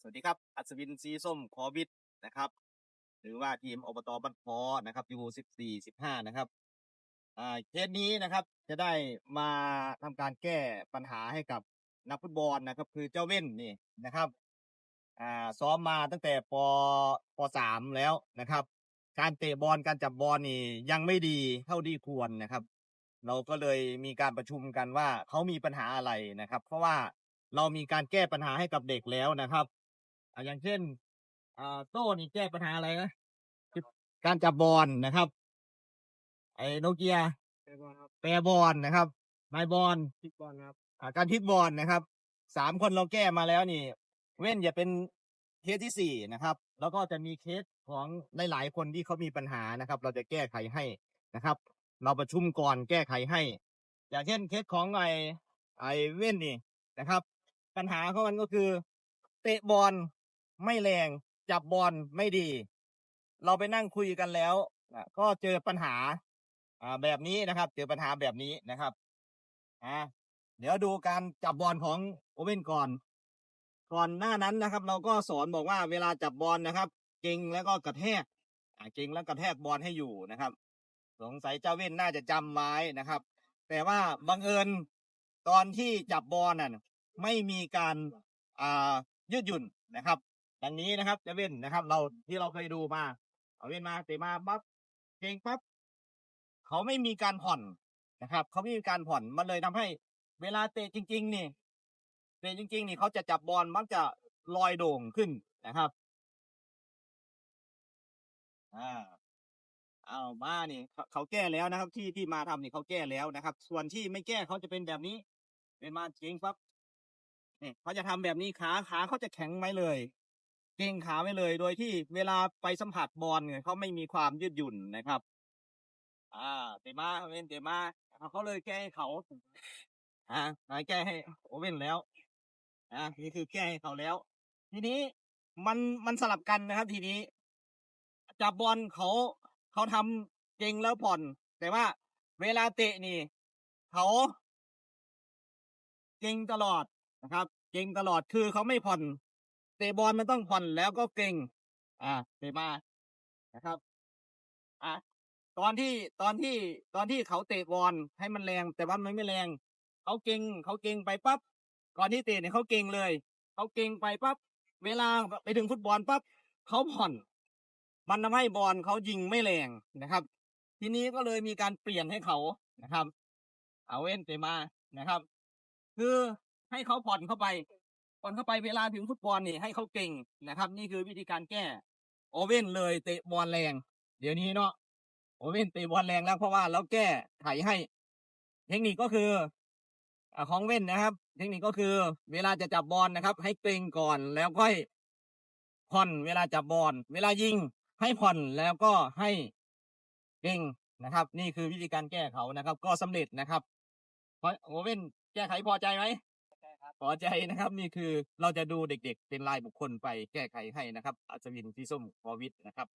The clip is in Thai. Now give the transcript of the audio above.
สวัสดีครับ อัศวินสีส้มคอวิทนะครับ หรือว่าทีมอบตบ้านพอนะครับยูสิบสี่สิบห้านะครับอ่าเคสนี้นะครับ จะได้มาทำการแก้ปัญหาให้กับนักฟุตบอลนะครับ คือเจ้าเว่นนี่นะครับอ่าซ้อมมาตั้งแต่ปปสามแล้วนะครับ การเตะบอลการจับบอลนี่ยังไม่ดีเท่าที่ควรนะครับ เราก็เลยมีการประชุมกันว่าเขามีปัญหาอะไรนะครับ เพราะว่าเรามีการแก้ปัญหาให้กับเด็กแล้วนะครับ อ่าอย่างเช่นอ่าโต้นี่แก้ปัญหาอะไรนะการจับบอลนะครับ ไอ้โนเกียเตะบอลครับแปรบอลนะครับไม้บอลคิกบอลครับอ่าการทิกบอลนะครับสามคนเราแก้มาแล้วนี่ เว้นอย่าเป็นเคสที่สี่นะครับ แล้วก็จะมีเคสของหลายๆคนที่เขามีปัญหานะครับ เราจะแก้ไขให้นะครับ เราประชุมก่อนแก้ไขให้ อย่างเช่นเคสของไอไอเว้นนี่นะครับ ปัญหาของมันก็คือ เตะบอล ไม่แรง จับบอลไม่ดี เราไปนั่งคุยกันแล้วก็เจอปัญหาแบบนี้นะครับ เจอปัญหาแบบนี้นะครับอ่าเดี๋ยวดูการจับบอลของโอเว่นก่อน ก่อนหน้านั้นนะครับ เราก็สอนบอกว่าเวลาจับบอลนะครับเก่งแล้วก็กระแทกเก่งแล้วกระแทกบอลให้อยู่นะครับ สงสัยเจ้าเว่นน่าจะจำไว้นะครับ แต่ว่าบังเอิญตอนที่จับบอลน่ะไม่มีการอ่ายืดหยุ่นนะครับ ดังนี้นะครับเจ้าเว่นนะครับ เราที่เราเคยดูมาเอาเว่นมาเตะมาปั๊บเก่งปั๊บเขาไม่มีการผ่อนนะครับ เขาไม่มีการผ่อนมันเลยทำให้ เวลาเตะจริง ๆ นี่เตะจริง ๆ นี่เขาจะจับบอลมักจะลอยโด่งขึ้นนะครับอ่าเอามานี่เขาเขาแก้แล้วนะครับที่ที่มาทำนี่เขาแก้แล้วนะครับ ส่วนที่ไม่แก้เขาจะเป็นแบบนี้ เป็นมาเก่งปั๊บเนี่ยเขาจะทำแบบนี้ขาขาเขาจะแข็งไว้เลย เก่งขาไว้เลย โดยที่เวลาไปสัมผัสบอลเนี่ยเขาไม่มีความยืดหยุ่นนะครับ อ่าเตะมาเว้นเตะมาเขาเลยแก้ให้เขาอ่าแก้ให้โอเว่นแล้วอ่านี่คือแก้ให้เขาแล้ว ทีนี้มันมันสลับกันนะครับ ทีนี้จับบอลเขาเขาทำเก่งแล้วผ่อน แต่ว่าเวลาเตะนี่เขาเก่งตลอดนะครับ เก่งตลอดคือเขาไม่ผ่อน เตะบอลมันต้องผ่อนแล้วก็เก่ง อ่าเตะมานะครับ อะตอนที่ตอนที่ตอนที่เขาเตะบอลให้มันแรง แต่ว่ามันไม่แรง เขาเก่งเขาเก่งไปปั๊บก่อนที่เตะเนี่ยเขาเก่งเลย เขาเก่งไปปั๊บเวลาไปถึงฟุตบอลปั๊บเขาผ่อน มันทำให้บอลเขายิงไม่แรงนะครับ ทีนี้ก็เลยมีการเปลี่ยนให้เขานะครับ เอาเว้นเตะมานะครับ คือให้เขาผ่อนเข้าไป ผ่อนเข้าไปเวลาถึงฟุตบอลนี่ให้เขาเก่งนะครับ นี่คือวิธีการแก้โอเว่นเลยเตะบอลแรง เดี๋ยวนี้เนาะโอเว่นเตะบอลแรงแล้วเพราะว่าเราแก้ไขให้ เทคนิคก็คืออของเว่นนะครับ เทคนิคก็คือ เวลาจะจับบอลนะครับ ให้เกรงก่อนแล้วค่อยผ่อนเวลาจับบอลเวลายิง ให้ผ่อนแล้วก็ให้เกรงนะครับ นี่คือวิธีการแก้เขานะครับ ก็สำเร็จนะครับโอเว่นแก้ไขพอใจไหม ใช่ครับพอใจนะครับ นี่คือเราจะดูเด็กๆ เป็นรายบุคคลไปแก้ไขให้นะครับ อัศวินที่ส้มพอวิทย์นะครับ